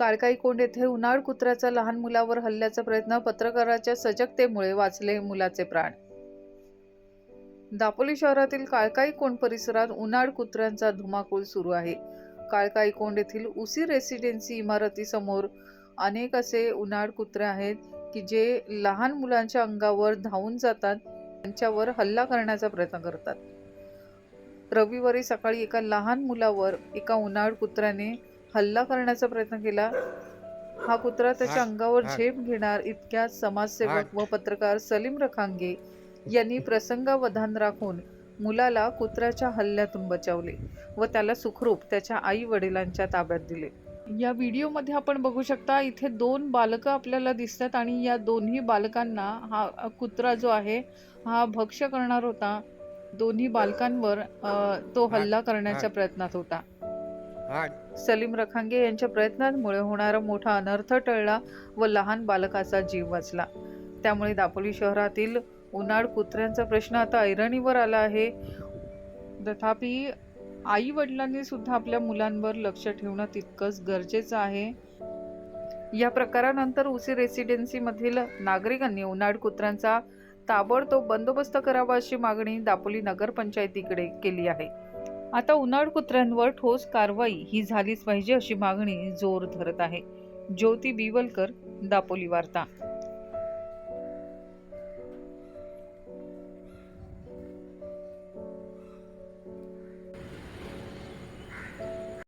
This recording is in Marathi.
कारकाई कोंड येथे उन्हाळ कुत्र्याचा लहान मुलावर हल्ल्याचा प्रयत्न पत्रकाराच्या सजगतेमुळे वाचले मुलाचे प्राण. दापोली शहरातील काळकाई कोंड परिसरात उन्हाळ कुत्र्यांचा धुमाकूळ सुरू आहे. काळकाई कोंड येथील उसी रेसिडेन्सी इमारतीसमोर अनेक असे उन्हाळ कुत्रे आहेत की जे लहान मुलांच्या अंगावर धावून जातात त्यांच्यावर हल्ला करण्याचा प्रयत्न करतात. रविवारी सकाळी एका लहान मुलावर एका उन्हाळ कुत्र्याने हल्ला करण्याचा प्रयत्न केला. हा कुत्रा त्याच्या अंगावर झेप घेणार इतक्यात समाजसेवक व पत्रकार सलीम रखांगे यांनी प्रसंगावधान राखून मुलाला कुत्र्याच्या हल्ल्यातून बचावले व त्याला सुखरूप त्याच्या आई वडिलांच्या ताब्यात दिले. या व्हिडिओमध्ये आपण बघू शकता इथे दोन बालकं आपल्याला दिसतात आणि या दोन्ही बालकांना हा कुत्रा जो आहे हा भक्ष्य करणार होता. दोन्ही बालकांवर तो हल्ला करण्याच्या प्रयत्नात होता. सलीम रखांगे यांच्या प्रयत्नांमुळे होणारा मोठा अनर्थ टळला व लहान बालकाचा जीव वाचला. त्यामुळे दापोली शहरातील उन्हाळ कुत्र्यांचा प्रश्न आता ऐरणीवर आला आहे. तथापि आई वडिलांनी सुद्धा आपल्या मुलांवर लक्ष ठेवणं तितकंच गरजेचं आहे. या प्रकारानंतर उसी रेसिडेन्सीमधील नागरिकांनी उन्हाळ कुत्र्यांचा ताबडतोब बंदोबस्त करावा अशी मागणी दापोली नगरपंचायतीकडे केली आहे. आता उन्हाळ कुत्र्यांवर ठोस कारवाई ही झालीच पाहिजे अशी मागणी जोर धरत आहे. ज्योती बिवलकर दापोली वार्ता.